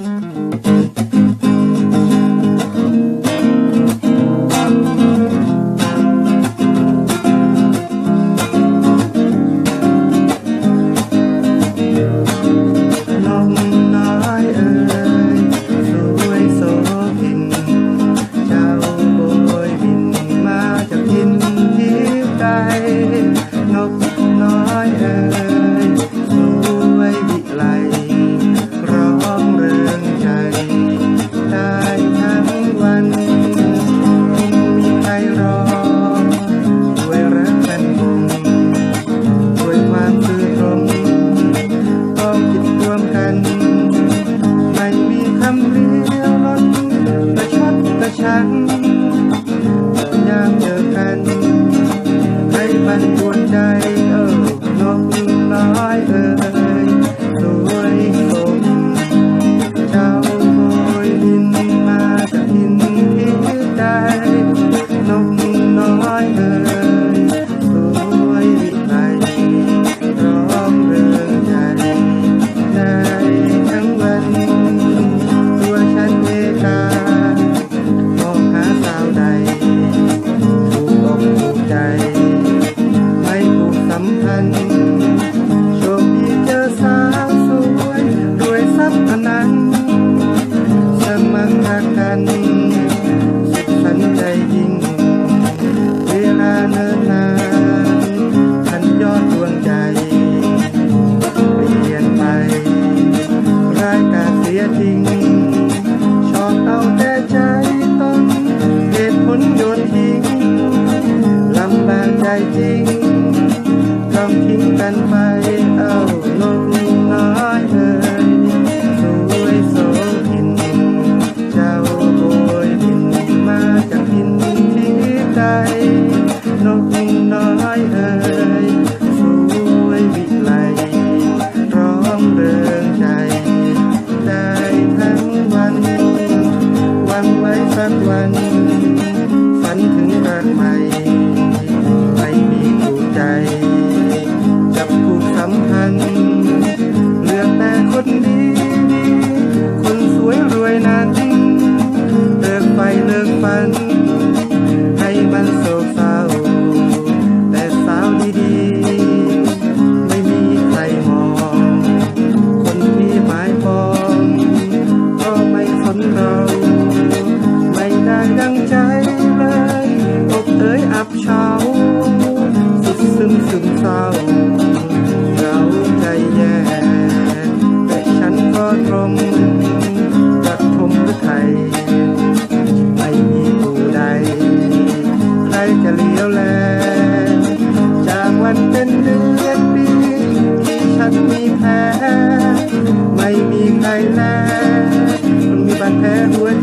Mm-hmm. นางเจอนให้มันปวดใจเออน้องลายเออ ฉัน โชคดีเจอสาวสวยรวยทรัพย์พนันสมัครกันสุขสันใจยิ่ง เวลาเนิ่นนานฉันยอดดวงใจ เปลี่ยนไปรายการเสียจริง ชอบเอาแต่ใจต้นเหตุผลโยนทิ้ง lắm bàn dài chính ต้องทิ้งกันไป เอ้าลง you. ายแล้ว มันมีบาดแผลด้วย